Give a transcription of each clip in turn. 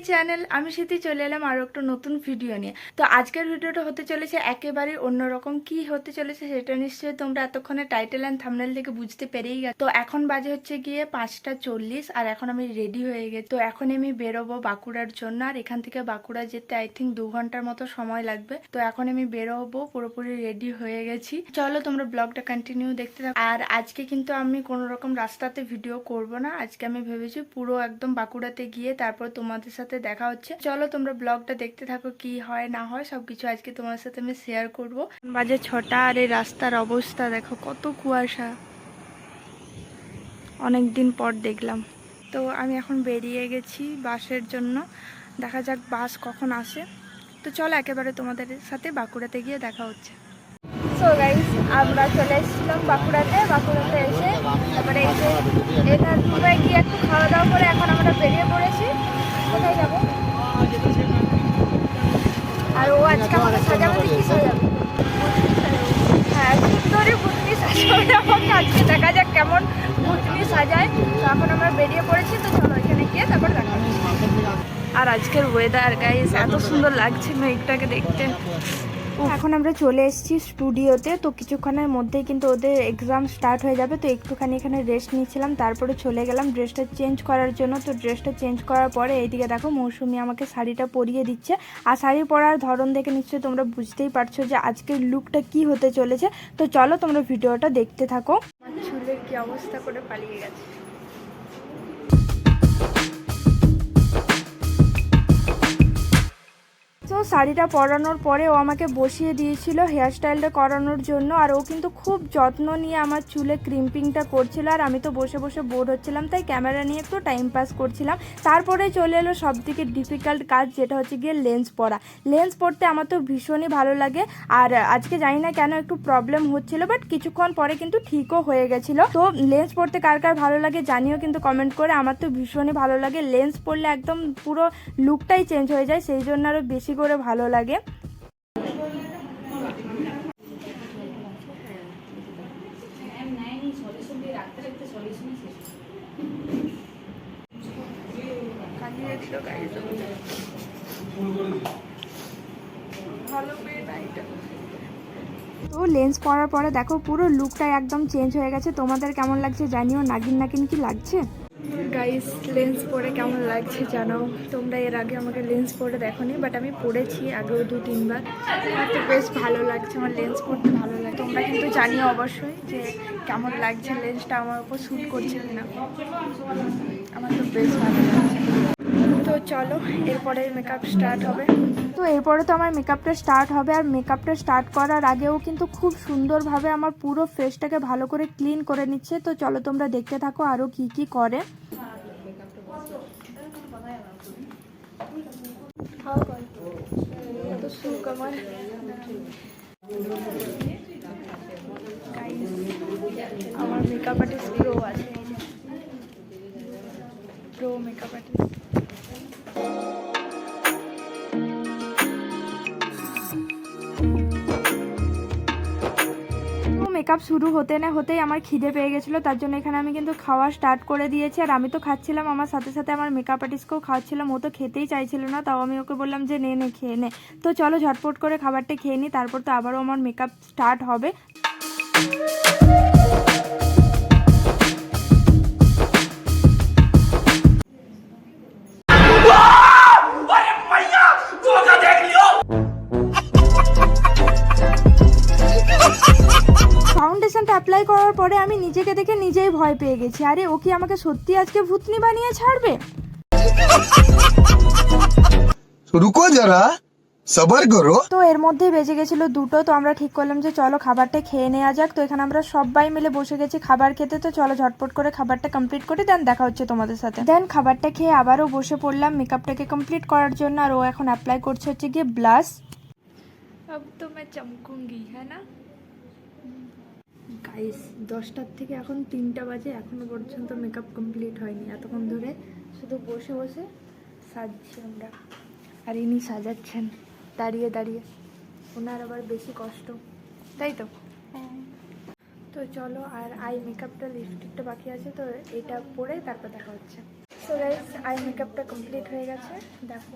My channel আমি সেটি চলে এলাম আরও একটা নতুন ভিডিও নিয়ে। তো আজকের ভিডিওটা হতে চলেছে একেবারে অন্যরকম। কি হতে চলেছে সেটা নিশ্চয়ই তোমরা এতক্ষণে টাইটেল অ্যান্ড থামনেল থেকে বুঝতে পেরেই গেছো। তো এখন বাজে হচ্ছে গিয়ে পাঁচটা চল্লিশ, আর এখন আমি রেডি হয়ে গেছি। তো এখন আমি বেরোবো বাঁকুড়ার জন্য, আর এখান থেকে বাঁকুড়া যেতে আই থিঙ্ক দু ঘণ্টার মতো সময় লাগবে। তো এখন আমি বেরোবো, পুরোপুরি রেডি হয়ে গেছি। চলো তোমরা ব্লগটা কন্টিনিউ দেখতে থাকো। আর আজকে কিন্তু আমি কোনো রকম রাস্তাতে ভিডিও করব না। আজকে আমি ভেবেছি পুরো একদম বাঁকুড়াতে গিয়ে তারপর তোমাদের সাথে দেখা হচ্ছে। চলো তোমরা ব্লগটা দেখতে থাকো কি হয়, না হয়, সবকিছু আজকে তোমার সাথে আমি শেয়ার করব। বাজে ছটা আর এই রাস্তার অবস্থা দেখো, কত কুয়াশা। অনেক দিন পর দেখলাম। তো আমি এখন বেরিয়ে গেছি বাসের জন্য। দেখা যাক বাস কখন আসে। তো চলো একেবারে তোমাদের সাথে বাঁকুড়াতে গিয়ে দেখা হচ্ছে। সো আমরা চলে এসেছিলাম বাঁকুড়াতে। বাঁকুড়াতে এসে তারপরে এসে এটা দুবাই গিয়ে একটু খাওয়া দাওয়া করে এখন আমরা বেরিয়ে পড়েছি। কোথায় যাব? আর ও আজকে আমাকে সাজাবে কি হ্যাঁ সুন্দরী ভুতনি সাজাবে। আমাকে দেখা যাক কেমন ভুতনি সাজায়। এখন আমরা বেরিয়ে পড়েছি, তো চলো এখানে গিয়ে তারপর আর আজকের ওয়েদার গাইস এত সুন্দর লাগছে মেঘটাকে দেখতে। এখন আমরা চলে এসেছি স্টুডিওতে তো কিছুক্ষণের মধ্যেই কিন্তু ওদের এক্সাম স্টার্ট হয়ে যাবে তো একটুখানি এখানে রেস্ট নিচ্ছিলাম তারপরে চলে গেলাম ড্রেসটা চেঞ্জ করার জন্য তো ড্রেসটা চেঞ্জ করার পরে এইদিকে দেখো মৌসুমি আমাকে শাড়িটা পরিয়ে দিচ্ছে আর শাড়ি পরার ধরন দেখে নিশ্চয়ই তোমরা বুঝতেই পারছ যে আজকের লুকটা কি হতে চলেছে তো চলো তোমরা ভিডিওটা দেখতে থাকো। চুলের কি অবস্থা করে পালিয়ে গেছে। তো শাড়িটা পরানোর পরে ও আমাকে বসিয়ে দিয়েছিল হেয়ার স্টাইলটা করানোর জন্য। আর ও কিন্তু খুব যত্ন নিয়ে আমার চুলে ক্রিম্পিংটা করছিল। আর আমি তো বসে বসে বোর হচ্ছিলাম, তাই ক্যামেরা নিয়ে একটু টাইম পাস করছিলাম। তারপরে চলে এলো সব থেকে ডিফিকাল্ট কাজ, যেটা হচ্ছে গিয়ে লেন্স পরা। লেন্স পরতে আমার তো ভীষণই ভালো লাগে। আর আজকে জানি না কেন একটু প্রবলেম হচ্ছিল বাট কিছুক্ষণ পরে কিন্তু ঠিকও হয়ে গেছিল। তো লেন্স পরতে কার কার ভালো লাগে জানিও কিন্তু কমেন্ট করে। আমার তো ভীষণই ভালো লাগে। লেন্স পরলে একদম পুরো লুকটাই চেঞ্জ হয়ে যায়, সেই জন্য আরও বেশি করে ভালো লাগে। তো লেন্স পরার পরে দেখো পুরো লুকটা একদম চেঞ্জ হয়ে গেছে। তোমাদের কেমন লাগছে জানিও? নাগিন নাগিন কি লাগছে? গাইস লেন্স পরে কেমন লাগছে জানাও। তোমরা এর আগে আমাকে লেন্স পরে দেখোনি বাট আমি পরেছি আগেও দু, তিনবার। আমার তো বেশ ভালো লাগছে, আমার লেন্স পরতে ভালো লাগে। তোমরা কিন্তু জানিও অবশ্যই যে কেমন লাগছে লেন্সটা আমার উপর শ্যুট করছে কিনা। আমার তো বেশ ভালো লাগছে। তো চলো, এরপরে মেকআপ স্টার্ট হবে। তো এরপরে তো আমার মেকআপটা স্টার্ট হবে, আর মেকআপটা স্টার্ট করার আগেও কিন্তু খুব সুন্দরভাবে আমার পুরো ফেসটাকে ভালো করে ক্লিন করে নিচ্ছে। তো চলো তোমরা দেখতে থাকো আরও কি কি করে। আমার মেকআপ আর্টিস্ট মেকআপ শুরু হতে না হতেই আমার খিদে পেয়ে গেছিল, তার জন্য এখানে আমি কিন্তু খাওয়া স্টার্ট করে দিয়েছি। আর আমি তো খাচ্ছিলাম, আমার সাথে সাথে আমার মেকআপ আর্টিস্টকেও খাওয়াচ্ছিলাম ও তো খেতেই চাইছিল না, তাও আমি ওকে বললাম যে, নে নে, খেয়ে নে। তো চলো ঝটপট করে খাবারটা খেয়ে নিই তারপর তো আবারও আমার মেকআপ স্টার্ট হবে। নিজেকে দেখে নিজেই ভয় পেয়ে গেছি আরে ও কি আমাকে সত্যি আজকে ভূতনি বানিয়ে ছাড়বে तो रुको जरा सबर करो তো এর মধ্যেই বেজে গেছিল দুটো তো আমরা ঠিক করলাম যে চলো খাবারটা খেয়ে নেওয়া যাক তো এখানে আমরা সবাই মিলে বসে গেছি খাবার খেতে তো চলো ঝটপট করে খাবারটা কমপ্লিট করে দেন দেখা হচ্ছে তোমাদের সাথে দেন খাবারটা খেয়ে আবারও বসে পড়লাম মেকআপটাকে কমপ্লিট করার জন্য আর ও এখন অ্যাপ্লাই করছে হচ্ছে গিয়ে ব্লাশ अब तो मैं चमकुंगी है ना গাইস দশটার থেকে এখন তিনটা বাজে এখনও পর্যন্ত মেকআপ কমপ্লিট হয়নি। এতক্ষণ ধরে শুধু বসে বসে সাজছি আমরা। আর ইনি সাজাচ্ছেন দাঁড়িয়ে দাঁড়িয়ে। ওনার আবার বেশি কষ্ট। তাই তো? তো চলো আর আই মেকআপটা লিপস্টিকটা বাকি আছে তো এটা পরে তারপর দেখা হচ্ছে। তো গাইস আই মেকআপটা কমপ্লিট হয়ে গেছে দেখো।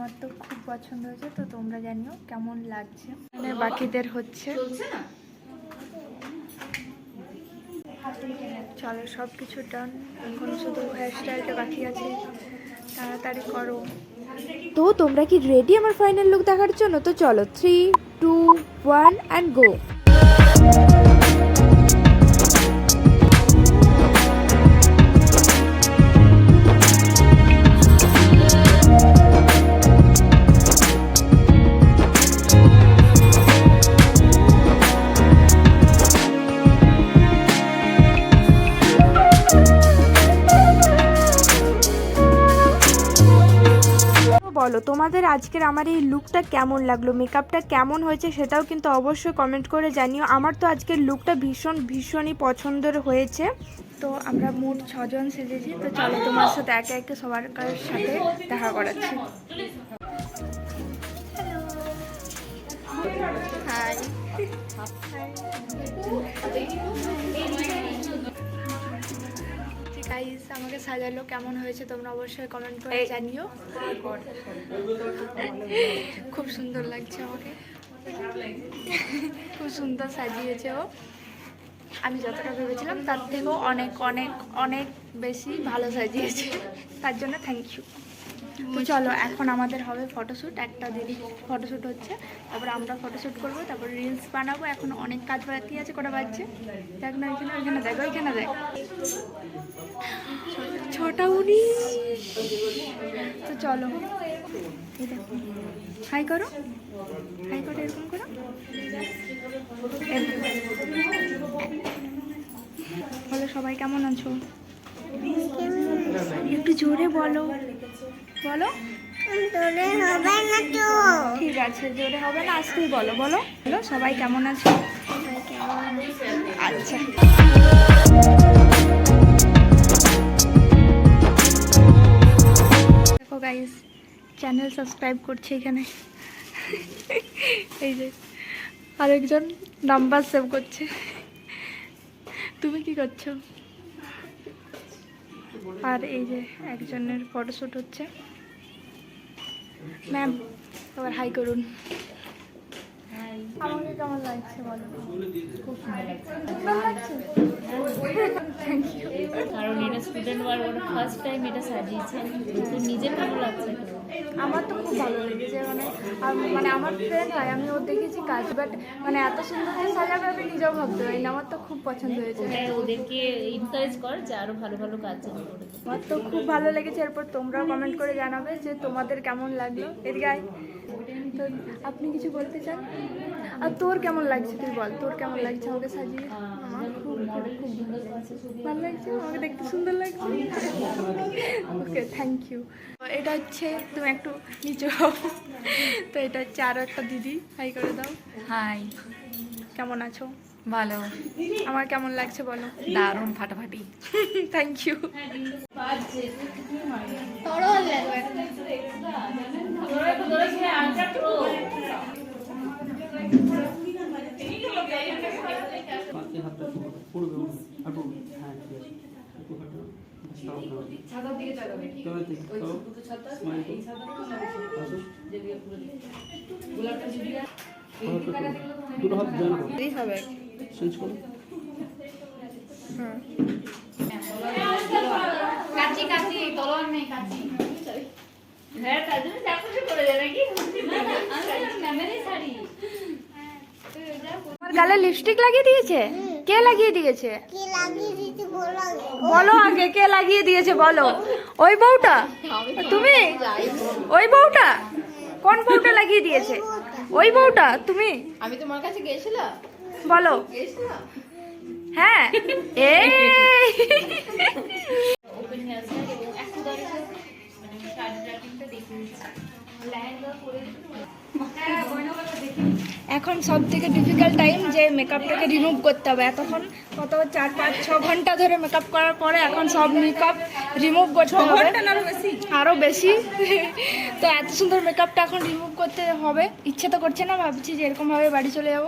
আমার তো খুব পছন্দ হয়েছে তো তোমরা জানিও কেমন লাগছে। মানে বাকিদের হচ্ছে। চলো সব কিছু ডান এখন শুধু হেয়ার স্টাইলটা বাকি আছে। তাড়াতাড়ি করো। তো তোমরা কি রেডি আমার ফাইনাল লুক দেখার জন্য? তো চলো three two one and go তোমাদের আজকের আমার এই লুকটা কেমন লাগল? মেকআপটা কেমন হয়েছে সেটাও কিন্তু অবশ্যই কমেন্ট করে জানিও। আমার তো আজকের লুকটা ভীষণ, ভীষণই পছন্দের হয়েছে। তো আমরা মোট ছজন সেজেছি। তো চলো তোমার সাথে একে একে সবার সাথে দেখা করাচ্ছি। হাই গাইস আমাকে সাজালো কেমন হয়েছে তোমরা অবশ্যই কমেন্ট করে জানিও। খুব সুন্দর লাগছে আমাকে। খুব সুন্দর সাজিয়েছে ও। আমি যতটা ভেবেছিলাম তার থেকেও অনেক অনেক অনেক বেশি ভালো সাজিয়েছে। তার জন্য থ্যাংক ইউ তো চলো, এখন আমাদের হবে ফটোশ্যুট একটা দিদি ফটোশ্যুট হচ্ছে। তারপর আমরা ফটোশ্যুট করব, তারপর রিলস বানাবো। এখন অনেক কাজ বাকি আছে, কটা বাজছে? দেখ না, ওইখানে ওইখানে দেখ ওইখানে দেখ। ছটা উনিশ। তো চলো। হাই করো। হাই করো, এরকম করো। বলো, সবাই কেমন আছো? একটু জোরে বলো। বলো? ঠিক আছে জোরে হবে না আজকেই বলো বলো। বলো সবাই কেমন আছো? আচ্ছা। দেখো গাইস চ্যানেল সাবস্ক্রাইব করছে এখানে। এই যে আরেকজন নাম্বার সেভ করছে। তুমি কি করছ? আর এই যে একজনের ফটোশ্যুট হচ্ছে। ম্যাম এবার হাই করুন। আমাকে কেমন লাগছে বলো? খুব সুন্দর লাগছে থ্যাংক ইউ কারণ এটা স্টুডেন্ট ওয়ার ওরা ফার্স্ট টাইম এটা সাজিয়েছে। তো নিজের ভালো লাগছে আমার তো খুব ভালো লেগেছে মানে মানে আমার ফ্রেন্ড হয় আমি ওর দেখেছি কাজ বাট মানে এত সুন্দর করে সাজাবে আমি নিজেও ভাবতে পারি না আমার তো খুব পছন্দ হয়েছে। ওটাই ওদেরকে এনকারেজ কর যে আরও ভালো ভালো কাজ যেন আমার তো খুব ভালো লেগেছে এরপর তোমরাও কমেন্ট করে জানাবে যে তোমাদের কেমন লাগল। এদিকে আয়। তো আপনি কিছু বলতে চান? আর তোর কেমন লাগছে তুই বল তোর কেমন লাগছে আমাকে সাজিয়ে? আমার সুন্দর ভালো লাগছে আমাকে দেখতে সুন্দর লাগছে ওকে থ্যাংক ইউ এটা হচ্ছে তুমি একটু নিচে তো এটা হচ্ছে আরও একটা দিদি হাই করে দাও হাই কেমন আছো ভালো আমার কেমন লাগছে বলো দারুণ ফাটাফাটি থ্যাংক ইউ হাতটা পড়বে হাঁটু হ্যাঁ ঠিক আছে একটু হাঁটো ছাতার দিকে চালাবে স্মাইল করো দুটো হাত জয়েন করো হবে চেঞ্জ করো কাচি কাচি গালে লিপস্টিক লাগিয়ে দিয়েছে? কে লাগিয়ে দিয়েছে? বলো আগে। কে লাগিয়ে দিয়েছে বলো। ওই বউটা? তুমি? ওই বউটা? কোন বউটা লাগিয়ে দিয়েছে? ওই বউটা? তুমি? আমি তোমার কাছে গেছিলাম বলো। হ্যাঁ। এই সব থেকে ডিফিকাল্ট টাইম যে মেকআপটাকে রিমুভ করতে হবে। এতক্ষণ কত? চার পাঁচ ছ ঘণ্টা ধরে মেকআপ করার পরে এখন সব মেকআপ রিমুভ করতে হবে। আরও বেশি? তো এত সুন্দর মেকআপটা এখন রিমুভ করতে হবে। ইচ্ছে তো করছে না ভাবছি যে এরকমভাবে বাড়ি চলে যাব।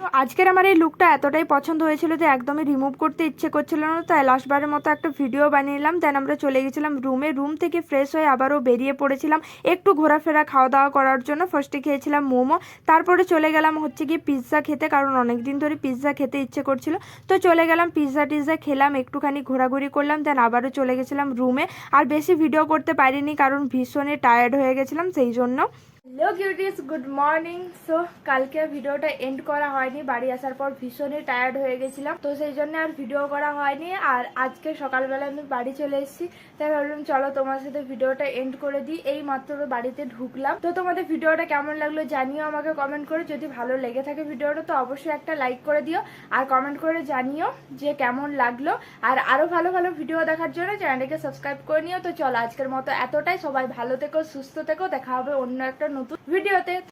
আজকের আমার এই লুকটা এতটাই পছন্দ হয়েছিল যে একদমই রিমুভ করতে ইচ্ছে করছিল না, তাই লাস্টবারের মতো একটা ভিডিও বানিয়ে নিলাম। দেন আমরা চলে গেছিলাম রুমে রুম থেকে ফ্রেশ হয়ে আবারও বেরিয়ে পড়েছিলাম একটু ঘোরাফেরা খাওয়া দাওয়া করার জন্য। ফার্স্টে খেয়েছিলাম মোমো। তারপরে চলে গেলাম হচ্ছে কি পিৎজা খেতে, কারণ অনেক দিন ধরে পিৎজা খেতে ইচ্ছে করছিল। তো চলে গেলাম পিৎজা টিৎজা খেলাম, একটুখানি ঘোরাঘুরি করলাম দেন আবারও চলে গেছিলাম রুমে আর বেশি ভিডিও করতে পারিনি, কারণ ভীষণই টায়ার্ড হয়ে গেছিলাম, সেই জন্য। Hello cuties good morning so কালকে ভিডিওটা এন্ড করা হয়নি। বাড়ি আসার পর ভীষণই টায়ার্ড হয়ে গেছিলাম। তো সেই জন্য আর ভিডিও করা হয়নি। আর আজকে সকালবেলা আমি বাড়ি চলে এসেছি। তাই ভাবলাম, চলো তোমার সাথে ভিডিওটা এন্ড করে দিই। এই মাত্র বাড়িতে ঢুকলাম। তো তোমাদের ভিডিওটা কেমন লাগল জানিও আমাকে কমেন্ট করে। যদি ভালো লেগে থাকে ভিডিওটা, তো অবশ্যই একটা লাইক করে দিও। আর কমেন্ট করে জানিও যে কেমন লাগল। আর আরও ভালো ভালো ভিডিও দেখার জন্য চ্যানেলটাকে সাবস্ক্রাইব করে নিও। তো চলো আজকের মতো এতটাই। সবাই ভালো থেকো, সুস্থ থেকো। দেখা হবে অন্য একটা নতুন ভিডিওতে